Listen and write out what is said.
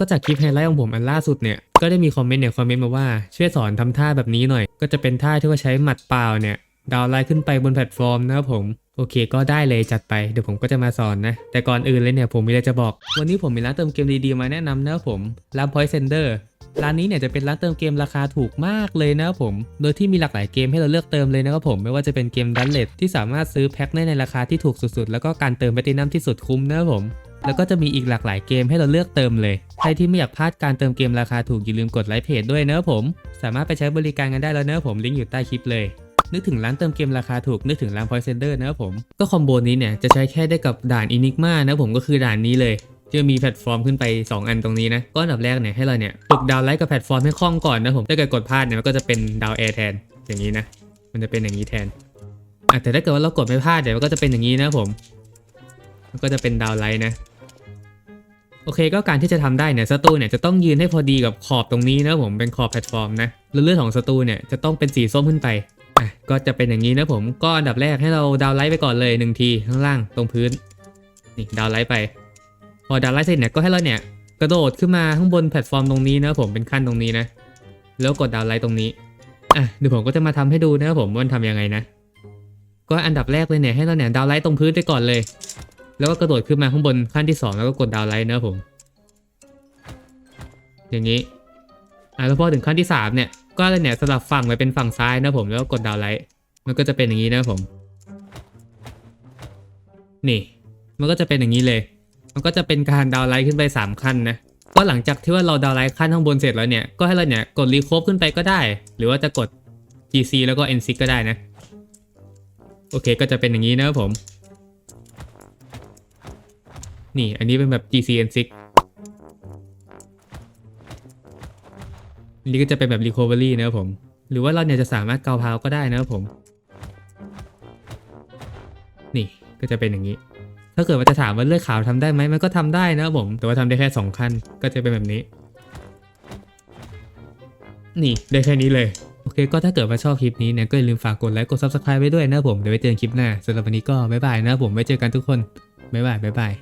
ก็จากคลิปไฮไลท์ของผมอันล่าสุดเนี่ย ก็ได้มีคอมเมนต์เนี่ยคอมเมนต์มาว่าช่วยสอนทำท่าแบบนี้หน่อย ก็จะเป็นท่าที่ว่าใช้หมัดเปล่าเนี่ยดาวไลน์ขึ้นไปบนแพลตฟอร์มนะครับผมโอเคก็ได้เลยจัดไปเดี๋ยวผมก็จะมาสอนนะ แต่ก่อนอื่นเลยเนี่ยผมมีอะไรจะบอก วันนี้ผมมีร้านเติมเกมดีๆมาแนะนำนะครับผมร้าน Point Sender ร้านนี้เนี่ยจะเป็นร้านเติมเกมราคาถูกมากเลยนะครับผม โดยที่มีหลากหลายเกมให้เราเลือกเติมเลยนะครับผม ไม่ว่าจะเป็นเกมดันเลตที่สามารถซื้อแพ็คได้ในราคาที่ถูกสุดๆ แล้วก็การเติมแพลตินัมที่สุดคุ้มนะครับผม แล้วก็จะมีอีกหลากหลายเกมให้เราเลือกเติมเลย ใครที่ไม่อยากพลาดการเติมเกมราคาถูกอย่าลืมกดไลค์เพจด้วยเนอะผม สามารถไปใช้บริการกันได้แล้วเนอะผมลิงก์อยู่ใต้คลิปเลย นึกถึงร้านเติมเกมราคาถูกนึกถึงร้าน Point Sender นะครับผม ก็คอมโบนี้เนี่ยจะใช้แค่ได้กับด่าน Enigma นะผมก็คือด่านนี้เลยจะมีแพลตฟอร์มขึ้นไป 2 อันตรงนี้นะ ก็อันดับแรกเนี่ยให้เราเนี่ยฝึกดาวไลท์กับแพลตฟอร์มให้คล่องก่อนนะผม ถ้าเกิดกดพลาดเนี่ยมันก็จะเป็นดาวแอร์แทน อย่างนี้นะ มันจะเป็นอย่างนี้แทนอะแต่ถ้าเกิดว่าเรากดไม่พลาดเดี๋ยวมันก็จะเป็นอย่างนี้นะผม มันก็จะเป็นดาวไลท์นะ อเคก็การที่จะทำได้เนี่ยศัตรูเนี่ยจะต้องยืนให้พอดีกับขอบตรงนี้นะผมเป็นขอบแพลตฟอร์มนะแล้วเลือดของศัตรูเนี่ยจะต้องเป็นสีส้มขึ้นไปอะก็จะเป็นอย่างนี้นะผมก็อันดับแรกให้เราดาวไลท์ไปก่อนเลยหนึ่งทีข้างล่างตรงพื้นนี่ดาวไลท์ไป พอดาวไลท์เสร็จเนี่ยก็ให้เราเนี่ยกระโดดขึ้นมาข้างบนแพลตฟอร์มตรงนี้นะผมเป็นขั้นตรงนี้นะ แล้วกดดาวไลท์ตรงนี้อะเดี๋ยวผมก็จะมาทำให้ดูนะครับผมว่ามันทำยังไงนะ ก็อันดับแรกเลยเนี่ยให้เราเนี่ยดาวไลท์ตรงพื้นไปก่อนเลย แล้วก็กระโดดขึ้นมาข้างบนขั้นที่สองแล้วก็กดดาวไลท์นะผม อย่างนี้อะแล้วพอถึงขั้นที่สามเนี่ย ก็เลยเนี่ยสลับฝั่งไปเป็นฝั่งซ้ายนะผมแล้วก็กดดาวไลท์มันก็จะเป็นอย่างนี้นะผม นี่ มันก็จะเป็นอย่างนี้เลย มันก็จะเป็นการดาวไลท์ขึ้นไป 3 ขั้นนะก็หลังจากที่ว่าเราดาวไลท์ขั้นข้างบนเสร็จแล้วเนี่ยก็ให้เราเนี่ยกดรีโคฟขึ้นไปก็ได้ หรือว่าจะกด GC แล้วก็ NC ก็ได้นะ โอเคก็จะเป็นอย่างนี้นะครับผม นี่ อันนี้เป็นแบบ GC NC อันนี้ก็จะเป็นแบบ Recovery นะครับผม หรือว่าเราเนี่ยจะสามารถเกาเพาก็ได้นะครับผม นี่ก็จะเป็นอย่างนี้ ถ้าเกิดว่าจะถามว่าเลือดขาวทำได้ไหมมันก็ทำได้นะครับผม แต่ว่าทำได้แค่ 2 ขั้น ก็จะเป็นแบบนี้ นี่ได้แค่นี้เลยโอเคก็ถ้าเกิดว่าชอบคลิปนี้เนี่ยก็อย่าลืมฝากกดไลค์กด Subscribe ไว้ด้วยนะครับผม เดี๋ยวไว้เจอกันคลิปหน้าสำหรับวันนี้ก็บ๊ายบายนะครับผมไว้เจอกันทุกคนบ๊ายบายบ๊ายบาย